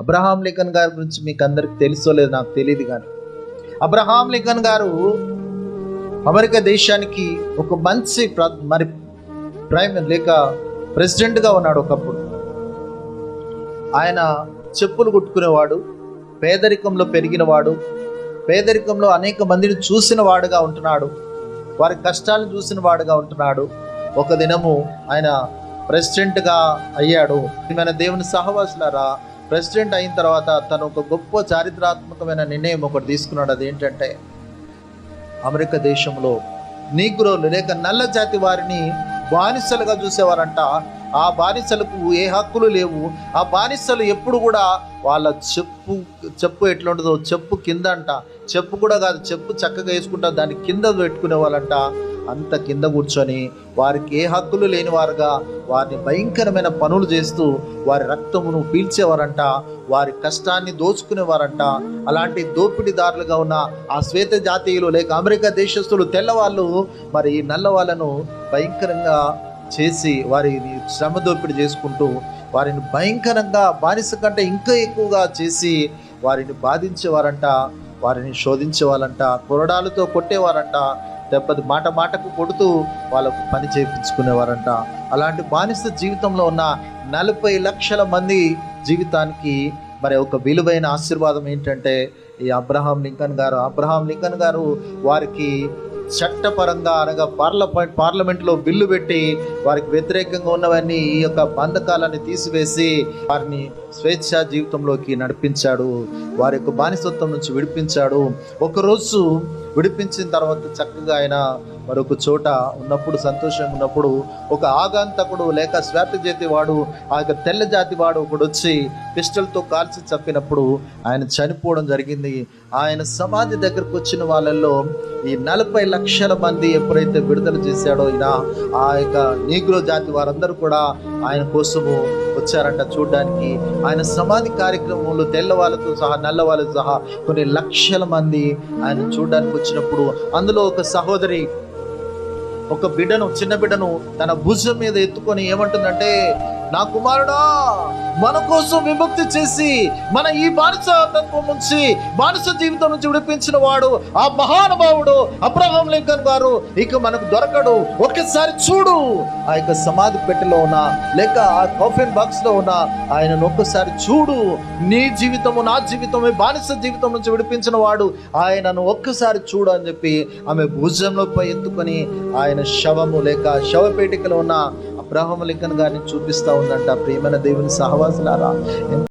Abraham Lincoln గారి గురించి మీకు అందరికి తెలుసో లేదు నాకు తెలియదు కానీ అబ్రహాం లింకన్ గారు అమెరికా దేశానికి ఒక మంచి ప్ర- మరి ప్రైమ్ లేక ప్రెసిడెంట్గా ఉన్నాడు ఒకప్పుడు. ఆయన చెప్పులు కుట్టుకునేవాడు పేదరికంలో పెరిగినవాడు పేదరికంలో అనేక మందిని చూసిన వాడుగా ఉంటున్నాడు వారి కష్టాలను చూసిన వాడుగా ఉంటున్నాడు. ఒక దినము ఆయన ప్రెసిడెంట్గా అయ్యాడు. మన దేవుని సహవాసులారా ప్రెసిడెంట్ అయిన తర్వాత తను ఒక గొప్ప చారిత్రాత్మకమైన నిర్ణయం ఒకటి తీసుకున్నాడు. అదేంటంటే అమెరికా దేశంలో నీగ్రోలు లేక నల్ల జాతి వారిని బానిసలుగా చూసేవారంట. ఆ బానిసలకు ఏ హక్కులు లేవు. ఆ బానిసలు ఎప్పుడు కూడా వాళ్ళ చెప్పు చెప్పు ఎట్లుంటుందో చెప్పు కింద అంట చెప్పు కూడా కాదు చెప్పు చక్కగా వేసుకుంటా దాన్ని కింద పెట్టుకునే వాళ్ళంట అంత కింద కూర్చొని వారికి ఏ హక్కులు లేని వారుగా వారిని భయంకరమైన పనులు చేస్తూ వారి రక్తమును పీల్చేవారంట వారి కష్టాన్ని దోచుకునేవారంట. అలాంటి దోపిడీదారులుగా ఉన్న ఆ శ్వేత జాతీయులు లేక అమెరికా దేశస్తులు తెల్లవాళ్ళు మరి ఈ నల్ల వాళ్ళను భయంకరంగా చేసి వారిని శ్రమ దోపిడీ చేసుకుంటూ వారిని భయంకరంగా బానిస కంటే ఇంకా ఎక్కువగా చేసి వారిని బాధించేవారంట వారిని శోధించేవారంట కొరడాలతో కొట్టేవారంట దెబ్బది మాట మాటకు కొడుతూ వాళ్ళకు పని చేయించుకునేవారంట అలాంటి బానిస జీవితంలో ఉన్న నలభై లక్షల మంది జీవితానికి మరి ఒక విలువైన ఆశీర్వాదం ఏంటంటే ఈ అబ్రహాం లింకన్ గారు. అబ్రహాం లింకన్ గారు వారికి చట్టపరంగా అనగా పార్లమెంట్ పార్లమెంట్లో బిల్లు పెట్టి వారికి వ్యతిరేకంగా ఉన్నవన్నీ ఈ యొక్క బంధకాలని తీసివేసి వారిని స్వేచ్ఛ జీవితంలోకి నడిపించాడు. వారి యొక్క బానిసత్వం నుంచి విడిపించాడు. ఒకరోజు విడిపించిన తర్వాత చక్కగా ఆయన మరొక చోట ఉన్నప్పుడు సంతోషంగా ఉన్నప్పుడు ఒక ఆగాంతకుడు లేక శ్వేత జాతి వాడు ఆ యొక్క తెల్ల జాతి వాడు ఒకడు వచ్చి పిస్టల్తో కాల్చి చంపినప్పుడు ఆయన చనిపోవడం జరిగింది. ఆయన సమాధి దగ్గరకు వచ్చిన వాళ్ళల్లో ఈ నలభై లక్షల మంది ఎప్పుడైతే విడుదల చేశాడో ఈయన ఆ యొక్క నీగ్రో జాతి వారందరూ కూడా ఆయన కోసము వచ్చారంట చూడడానికి. ఆయన సమాధి కార్యక్రమంలో తెల్లవాళ్ళతో సహా నల్లవాళ్ళతో సహా కొన్ని లక్షల మంది ఆయన చూడడానికి వచ్చినప్పుడు అందులో ఒక సహోదరి ఒక బిడ్డను చిన్న బిడ్డను తన భుజం మీద ఎత్తుకొని ఏమంటుందంటే నా కుమారుడా మన కోసం విముక్తి చేసి మన ఈ బానిస తత్వం నుంచి బానిస జీవితం నుంచి విడిపించిన వాడు ఆ మహానుభావుడు అబ్రహం లింకన్ గారు. ఇక మనకు దొరకడు. ఒక్కసారి చూడు. ఆ యొక్క సమాధి పెట్టెలో ఉన్నా లేక ఆ కాఫిన్ బాక్స్లో ఉన్నా ఆయనను ఒక్కసారి చూడు. నీ జీవితము నా జీవితము బానిస జీవితం నుంచి విడిపించిన వాడు. ఆయనను ఒక్కసారి చూడు అని చెప్పి ఆమె భుజంలోపై ఎత్తుకొని ఆయన శవము లేక శవపేటికలో ఉన్న అబ్రాహం లింకన్ గారిని చూపిస్తా ఉందంట. ప్రియమైన దేవుని సహవాసులారా.